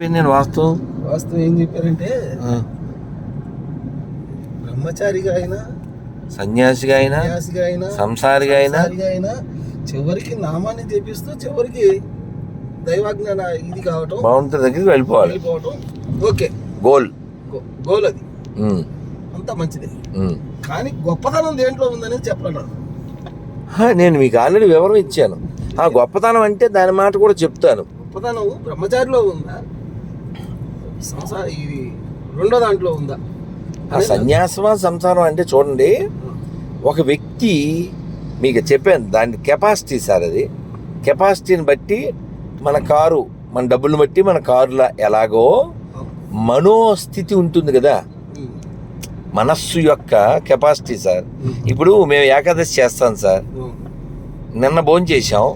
నేను వాస్తవం. వాస్తవం ఏం చెప్పారంటే బ్రహ్మచారిగా అయినా సన్యాసిగా అయినా అయినా సంసారిగా అయినా అయినా చివరికి నామాన్ని జపిస్తూ చివరికి దైవాజ్ఞాన ఇది కావటం భగవంతుడి దగ్గరికి వెళ్ళిపోవాలి. వెళ్ళిపోవటం. ఓకే. గోల్. గోల్ అది. అంతా మంచిదే. కానీ గొప్పతనం దేంట్లో ఉందనేది చెప్పలేను హా, నేను మీకు ఆల్రెడీ వివరం ఇచ్చాను. ఆ గొప్పతనం అంటే దాని మాట కూడా చెప్తాను. గొప్పతనం బ్రహ్మచారిలో ఉందా? సంసార ఇది రెండో దాంట్లో ఉందా? ఆ సన్యాసమా సంసారం అంటే చూడండి ఒక వ్యక్తి మీకు చెప్పాను దాని కెపాసిటీ సార్ అది. కెపాసిటీని బట్టి మన కారు మన డబ్బులు బట్టి మన కారులా ఎలాగో మనోస్థితి ఉంటుంది కదా. మనస్సు యొక్క కెపాసిటీ సార్. ఇప్పుడు మేము ఏకాదశి చేస్తాం సార్. నిన్న భోజనం చేసాం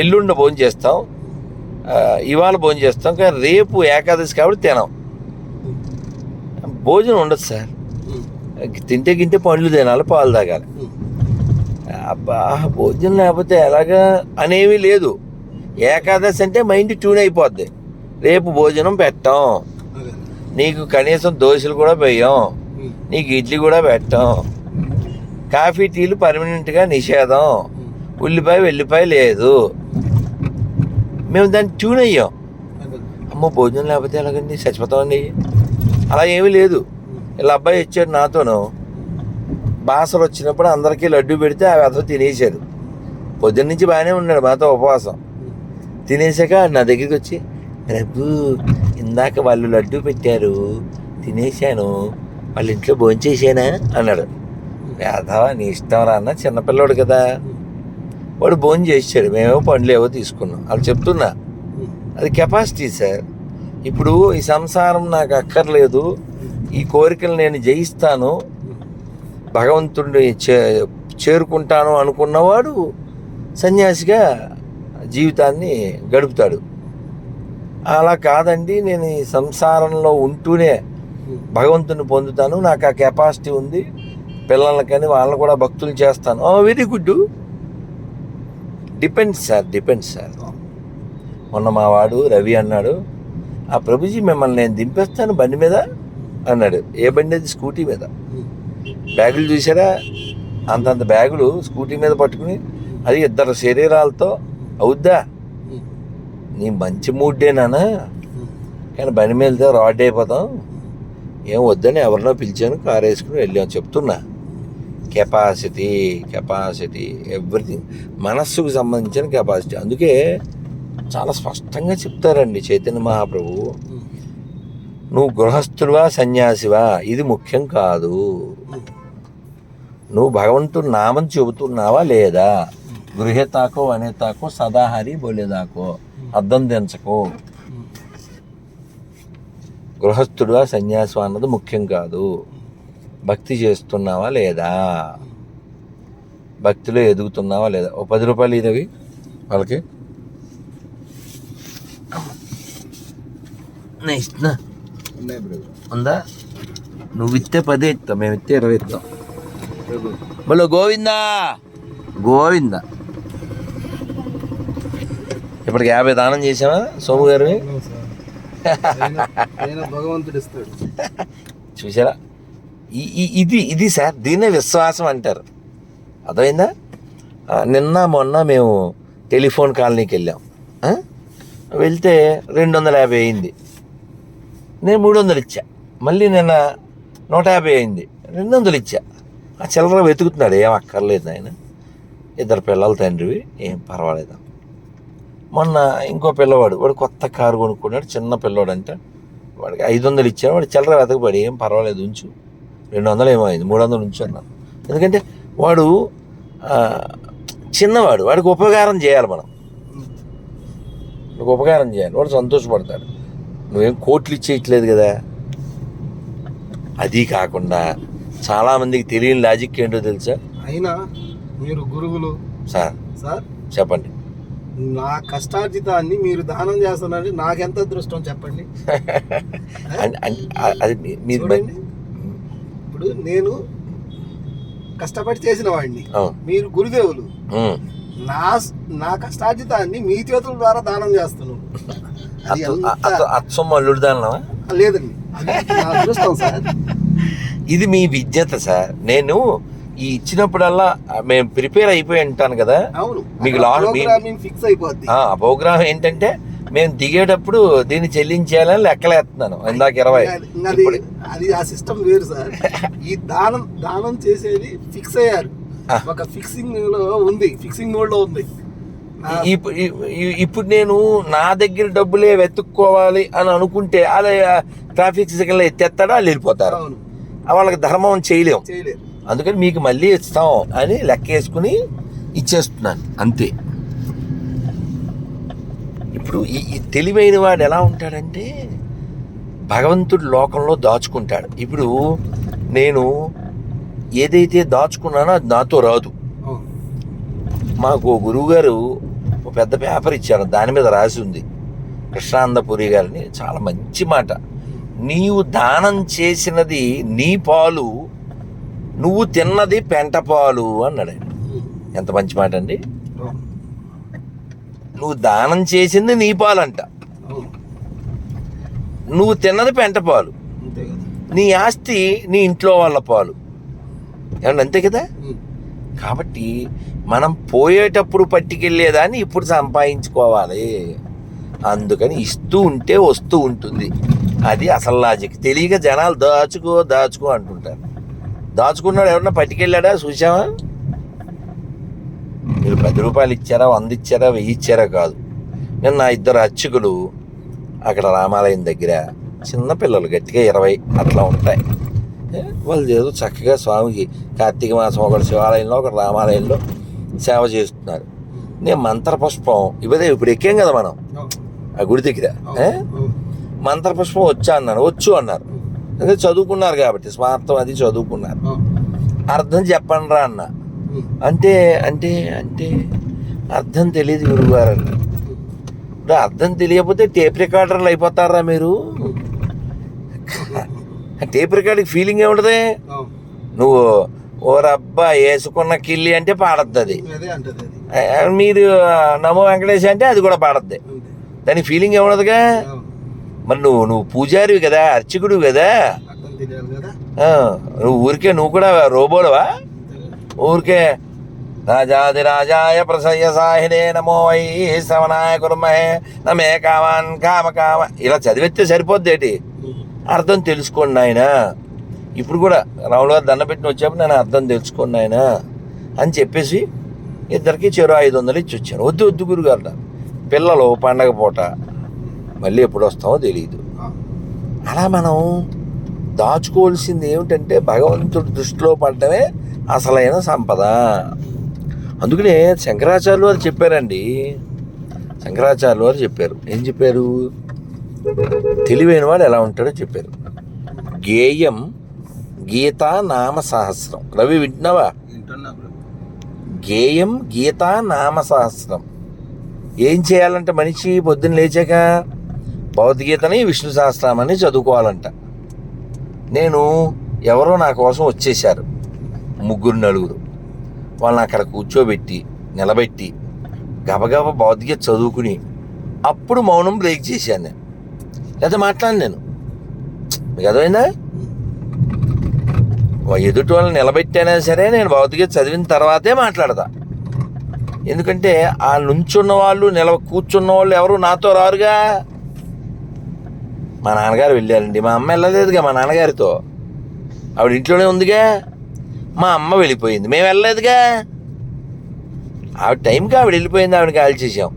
ఎల్లుండి భోజనం చేస్తాం ఇవాళ భోజనం చేస్తాం కానీ రేపు ఏకాదశి కాబట్టి తినాం. భోజనం ఉండదు సార్. తింటే గింటే పండ్లు తినాలి పాలు తాగాలి. అబ్బా భోజనం లేకపోతే ఎలాగా అనేవి లేదు. ఏకాదశి అంటే మైండ్ ట్యూన్ అయిపోద్ది. రేపు భోజనం పెట్టాం. నీకు కనీసం దోశలు కూడా వేయం. నీకు ఇడ్లీ కూడా పెట్టాం. కాఫీ టీలు పర్మనెంట్గా నిషేధం. ఉల్లిపాయ వెల్లిపాయ లేదు. మేము దాన్ని ట్యూన్ అయ్యాం. అమ్మో భోజనం లేకపోతే ఎలాగండి? చచ్చిపోతామండి. అలా ఏమీ లేదు. ఇలా అబ్బాయి వచ్చాడు నాతోను. బాసలు వచ్చినప్పుడు అందరికీ లడ్డు పెడితే ఆ వ్యధ తినేశారు. పొద్దున్న నుంచి బాగానే ఉన్నాడు మాతో ఉపవాసం. తినేసాక నా దగ్గరికి వచ్చి ప్రభు ఇందాక వాళ్ళు లడ్డు పెట్టారు. తినేశాను. వాళ్ళ ఇంట్లో భోంచేసానా అన్నాడు. వేధవా నీ ఇష్టం రా అన్న. చిన్నపిల్లోడు కదా. వాడు భోజనం చేశాడు మేమేమో పండ్లు ఏవో తీసుకున్నాం. అది చెప్తున్నా అది కెపాసిటీ సార్. ఇప్పుడు ఈ సంసారం నాకు అక్కర్లేదు. ఈ కోరికలు నేను జయిస్తాను. భగవంతుడిని చే చేరుకుంటాను అనుకున్నవాడు సన్యాసిగా జీవితాన్ని గడుపుతాడు. అలా కాదండి. నేను ఈ సంసారంలో ఉంటూనే భగవంతుని పొందుతాను. నాకు ఆ కెపాసిటీ ఉంది. పిల్లలకని వాళ్ళని కూడా భక్తులు చేస్తాను. Very good. Depends sir depends sir మొన్న మా వాడు రవి అన్నాడు ఆ ప్రభుజీ మిమ్మల్ని నేను దింపేస్తాను బండి మీద? అన్నాడు. ఏ బండి అది? స్కూటీ మీద. బ్యాగులు చూసారా అంతంత బ్యాగులు స్కూటీ మీద పట్టుకుని అది ఇద్దరు శరీరాలతో అవుద్దా? నీ మంచి మూడ్డే నానా. కానీ బండి మీద రాడ్ అయిపోతాం. ఏం వద్దని ఎవరినో పిలిచాను కారు వేసుకుని వెళ్ళాం చెప్తున్నా. కెపాసిటీ కెపాసిటీ ఎవ్రీథింగ్ మనస్సుకు సంబంధించిన కెపాసిటీ అందుకే చాలా స్పష్టంగా చెప్తారండి చైతన్య మహాప్రభు. నువ్వు గృహస్థుడివా సన్యాసివా? ఇది ముఖ్యం కాదు. నువ్వు భగవంతుడు నామం చెబుతున్నావా లేదా? గృహేతాకో అనేతాకో సదాహరి బోలేదాకో అద్దం దించకో ఉమ్. గృహస్థుడువా అన్నది ముఖ్యం కాదు. భక్తి చేస్తున్నావా లేదా? భక్తిలో ఎదుగుతున్నావా లేదా? ఓ పది రూపాయలు ఇదవి వాళ్ళకి. ఇస్తున్నా. ఉందా? నువ్వు ఇస్తే పదే ఇస్తాం మేము ఇస్తే ఇరవై ఇస్తాం. మళ్ళీ గోవిందా? గోవిందా? ఇప్పటికి యాభై దానం చేసావా సోము అయినా భగవంతుడు ఇస్తాడు. చూసారా ఇది ఇది సార్ దీన్నే విశ్వాసం అంటారు. అర్థమైందా? నిన్న మొన్న మేము టెలిఫోన్ కాలనీకి వెళ్ళాం. వెళ్తే రెండు వందల యాభై అయింది. నేను మూడు వందలు ఇచ్చా. మళ్ళీ నిన్న నూట యాభై అయింది. రెండు వందలు ఇచ్చా. ఆ చిల్లర వెతుకుతున్నాడు. ఏం అక్కర్లేదు ఆయన. ఇద్దరు పిల్లల తండ్రివి. ఏం పర్వాలేదు. మొన్న ఇంకో పిల్లవాడు వాడు కొత్త కారు కొనుక్కున్నాడు. చిన్న పిల్లవాడు అంటే వాడికి ఐదు వందలు ఇచ్చాను వాడు చిల్లర వెతకబడి ఏం పర్వాలేదు ఉంచు. రెండు వందలు ఏమో అయింది మూడు వందలు ఉంచు అన్నాను ఎందుకంటే వాడు చిన్నవాడు వాడికి ఉపకారం చేయాలి మనం. నువ్వు ఉపకారం చేయాలి వాడు సంతోషపడతాడు. నువ్వేం కోట్లు ఇచ్చేయట్లేదు కదా. అది కాకుండా చాలామందికి తెలియని లాజిక్ ఏంటో తెలుసా? అయినా మీరు గురువులు. Sir sir? చెప్పండి. నా కష్టార్జితాన్ని మీరు దానం చేస్తున్నారంటే నాకెంత అదృష్టం చెప్పండి? అది మీ- మీ చూడండి. ఇప్పుడు నేను కష్టపడి చేసిన వాడిని. మీరు గురుదేవులు. నా నా కష్టార్జితాన్ని మీ చేతుల ద్వారా దానం చేస్తున్నాను అల్లుడు దానవా లేదండి. అదృష్టం సార్. ఇది మీ విద్యత సార్. నేను ఈ ఇచ్చినప్పుడల్లా మేము ప్రిపేర్ అయిపోయి ఉంటాను కదా. అవును. మీకు లా- మీ- ప్రోగ్రామింగ్ ఫిక్స్ అయిపోద్ది. ఆ ప్రోగ్రామ్ ఏంటంటే మేము దిగేటప్పుడు దీన్ని చెల్లించేయాలని లెక్కలేస్తున్నాను. ఇందాక ఇరవై. అది- ఆ సిస్టమ్ వేరు సార్. ఈ దానం దానం చేసేది ఫిక్స్ అయ్యారు. ఒక ఫిక్సింగ్లో ఉంది ఫిక్సింగ్ మోడ్లో ఉంది. ఇప్పుడు నేను నా దగ్గర డబ్బులే వెతుక్కోవాలి అని అనుకుంటే అలా ట్రాఫిక్ సిగ్నల్ ఎత్తేస్తాడో వాళ్ళు వెళ్ళిపోతారు? వాళ్ళకి ధర్మం చేయలేం. చేయలేరు అందుకని మీకు మళ్ళీ ఇస్తాం అని లెక్కేసుకుని ఇచ్చేస్తున్నాను. అంతే. ఇప్పుడు ఈ తెలివైన వాడు ఎలా ఉంటాడంటే భగవంతుడు లోకంలో దాచుకుంటాడు ఇప్పుడు నేను ఏదైతే దాచుకున్నానో అది నాతో రాదు. మాకు గురువుగారు ఒక పెద్ద పేపర్ ఇచ్చారు దాని మీద రాసి ఉంది కృష్ణానందపురి గారిని చాలా మంచి మాట నీవు దానం చేసినది నీ పాలు నువ్వు తిన్నది పెంట పాలు అన్నాడు. ఎంత మంచి మాట అండి. నువ్వు దానం చేసింది నీ పాలు అంట అవును. నువ్వు తిన్నది పెంట పాలు. నీ ఆస్తి నీ ఇంట్లో వాళ్ళ పాలు. ఏమన్నా అంతే కదా. కాబట్టి మనం పోయేటప్పుడు పట్టుకెళ్ళేదాన్ని ఇప్పుడు సంపాదించుకోవాలి. అందుకని ఇస్తూ ఉంటే వస్తూ ఉంటుంది. అది అసలు లాజిక్ తెలియక జనాలు దాచుకో దాచుకో అంటుంటారు. దాచుకున్నాడు ఎవరన్నా పట్టుకెళ్ళాడా? చూసావా మీరు పది రూపాయలు ఇచ్చారా వంద ఇచ్చారా వెయ్యి ఇచ్చారా కాదు నిన్న ఇద్దరు అర్చకులు అక్కడ రామాలయం దగ్గర చిన్న పిల్లలు గట్టిగా ఇరవై అట్లా ఉంటాయి వాళ్ళు ఏదో చక్కగా స్వామికి కార్తీక మాసం ఒకటి శివాలయంలో ఒకటి రామాలయంలో సేవ చేస్తున్నారు నేను మంత్రపుష్పం ఇవదే ఇప్పుడు ఎక్కాం కదా మనం. ఆ గుడి దగ్గర. మంత్రపుష్పం వచ్చా అన్నాను వచ్చు అన్నారు అదే చదువుకున్నారు కాబట్టి స్వార్థం అది చదువుకున్నారు. అర్థం చెప్పండి రా అన్న. అంటే అంటే అంటే అర్థం తెలియదు గురువుగారు ఇప్పుడు అర్థం తెలియకపోతే టేప్ రికార్డర్లు అయిపోతారా మీరు? టేప్ రికార్డింగ్ ఫీలింగ్ ఏముంటది. నువ్వు ఓరబ్బా వేసుకున్న కిల్లి అంటే పాడద్దు అది. మీరు నమో వెంకటేష్ అంటే అది కూడా పాడద్ది. దాని ఫీలింగ్ ఏముండదుగా? అవును. మరి నువ్వు నువ్వు పూజారివి కదా అర్చకుడు కదా? నువ్వు ఊరికే నువ్వు కూడా రోబోలవా? ఊరికే రాజాది రాజాయ ప్రసయ్య సాహినే నమో వై శ్రవణాయ కుర్మహే నమే కామాన్ కామ కామ ఇలా చదివితే సరిపోద్దేటి. అర్థం తెలుసుకోండి ఆయన ఇప్పుడు కూడా రాములు గారు దండ పెట్టిన వచ్చేప్పుడు నేను అర్థం తెలుసుకోండి ఆయన అని చెప్పేసి ఇద్దరికి చెరు ఐదు వందలు ఇచ్చి వచ్చాను వద్దు వద్దు గురుగారు. పిల్లలు పండగ పూట మళ్ళీ ఎప్పుడు వస్తామో తెలియదు. అలా మనం దాచుకోవాల్సింది ఏమిటంటే భగవంతుడి దృష్టిలో పడటమే అసలైన సంపద. అందుకనే శంకరాచార్యులు వారు చెప్పారండి. శంకరాచార్యులు వారు చెప్పారు. ఏం చెప్పారు? తెలివైన వాడు ఎలా ఉంటాడో చెప్పారు. గేయం గీతా నామ సహస్రం. రవి వింటున్నావా. గేయం గీతా నామ సహస్రం. ఏం చేయాలంటే మనిషి? పొద్దున్న లేచాక భగవద్గీతని విష్ణు సహస్రామని చదువుకోవాలంట. నేను ఎవరో నా కోసం వచ్చేసారు ముగ్గురు నలుగురు. వాళ్ళని అక్కడ కూర్చోబెట్టి నిలబెట్టి గబగబ భగవద్గీత చదువుకుని అప్పుడు మౌనం బ్రేక్ చేశాను నేను. లేదా మాట్లాడి నేను. మీకు అర్థమైందా? ఎదుటి వాళ్ళని నిలబెట్టైనా సరే నేను భౌతిక చదివిన తర్వాతే మాట్లాడతా. ఎందుకంటే ఆ నుంచున్న వాళ్ళు నిలవ కూర్చున్న వాళ్ళు ఎవరు? నాతో రారుగా. మా నాన్నగారు వెళ్ళారండి. మా అమ్మ వెళ్ళలేదుగా మా నాన్నగారితో. ఆవిడ ఇంట్లోనే ఉందిగా. మా అమ్మ వెళ్ళిపోయింది. మేము వెళ్ళలేదుగా. ఆవిడ టైంకి ఆవిడ వెళ్ళిపోయింది ఆవిడ కాల్ చేసాం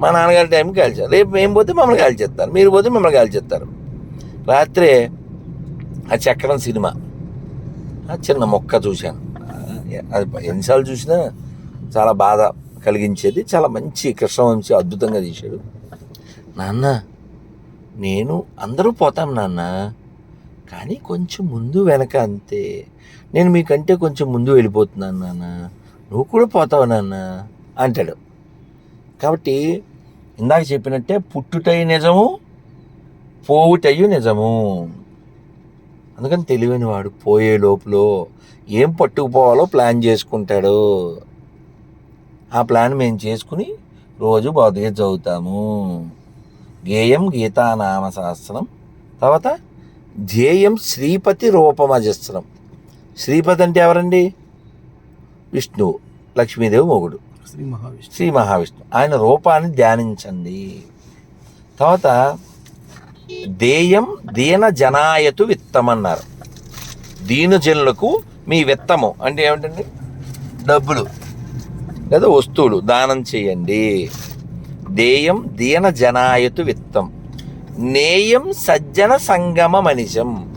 మా నాన్నగారి టైంకి కాల్ రేపు మేము పోతే మమ్మల్ని కాల్ చేస్తారు. మీరు పోతే మిమ్మల్ని కాల్ చేస్తారు. ఆ చక్రం సినిమా. ఆ చిన్న మొక్క చూశాను. అది ఎన్నిసార్లు చూసినా చాలా బాధ కలిగించేది. చాలా మంచి కృష్ణవంశీ అద్భుతంగా తీశాడు. నాన్న నేను అందరూ పోతాం నాన్న. కానీ కొంచెం ముందు వెనక అంతే. నేను మీకంటే కొంచెం ముందు వెళ్ళిపోతున్నాను నాన్న. నువ్వు కూడా పోతావు నాన్న అంటాడు. కాబట్టి ఇందాక చెప్పినట్టే పుట్టుటయ్యి నిజము పోవుటయ్యు నిజము. అందుకని తెలివైన వాడు పోయే లోపల ఏం పట్టుకుపోవాలో ప్లాన్ చేసుకుంటాడు. ఆ ప్లాన్ మేము చేసుకుని రోజు భగవద్గీత చదువుతాము గేయం గీతానామ శాస్త్రం తర్వాత ధ్యేయం శ్రీపతి రూపమజస్రం శ్రీపతి అంటే ఎవరండి? విష్ణువు లక్ష్మీదేవి మొగుడు. శ్రీ మహావిష్ణు. శ్రీ మహావిష్ణు. ఆయన రూపాన్ని ధ్యానించండి. తర్వాత దేయం దీన జనాయతు విత్తమన్నారు. దీనజనులకు మీ విత్తము అంటే ఏమిటండి? డబ్బులు. లేదా వస్తువులు దానం చేయండి. దేయం దీన జనాయతు విత్తం. నేయం సజ్జన సంగమ మనిషం.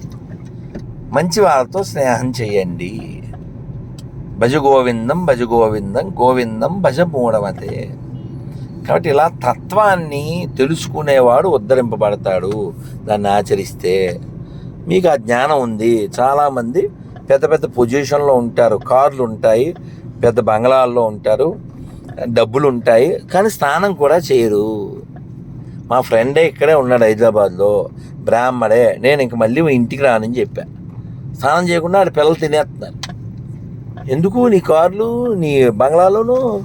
మంచి వారితో స్నేహం చేయండి. భజ గోవిందం భజ గోవిందం గోవిందం భజ మూఢమతే కాబట్టి ఇలా తత్వాన్ని తెలుసుకునేవాడు ఉద్ధరింపబడతాడు. దాన్ని ఆచరిస్తే మీకు ఆ జ్ఞానం ఉంది. చాలామంది పెద్ద పెద్ద పొజిషన్లో ఉంటారు. కార్లు ఉంటాయి పెద్ద బంగ్లాల్లో ఉంటారు డబ్బులు ఉంటాయి కానీ స్నానం కూడా చేయరు. మా ఫ్రెండే ఇక్కడే ఉన్నాడు హైదరాబాద్లో బ్రాహ్మడే నేను ఇంక మళ్ళీ ఇంటికి రానని చెప్పా. స్నానం చేయకుండా ఆడ పిల్లలు తినేస్తున్నారు. ఎందుకు నీ కార్లు నీ బంగ్లాలోనూ?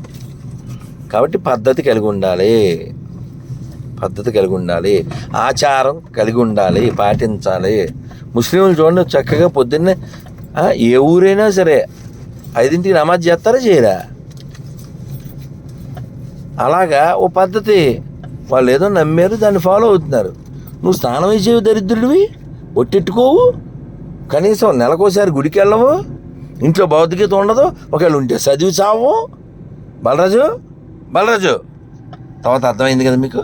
కాబట్టి పద్ధతి కలిగి ఉండాలి. పద్ధతి కలిగి ఉండాలి. ఆచారం కలిగి ఉండాలి. పాటించాలి. ముస్లింలు చూడండి చక్కగా పొద్దున్నే ఏ ఊరైనా సరే ఐదింటికి నమాజ్ చేస్తారా చేయరా? అలాగా ఓ పద్ధతి. వాళ్ళు ఏదో నమ్మారు దాన్ని ఫాలో అవుతున్నారు. నువ్వు స్నానం వేసేవి దరిద్రుడివి? ఒట్టెట్టుకోవు? కనీసం నెలకోసారి గుడికి వెళ్ళవు? ఇంట్లో భౌతికత ఉండదు? ఒకవేళ ఉంటే చదివి చావు. బలరాజు బలరాజు. తర్వాత అర్థమైంది కదా మీకు?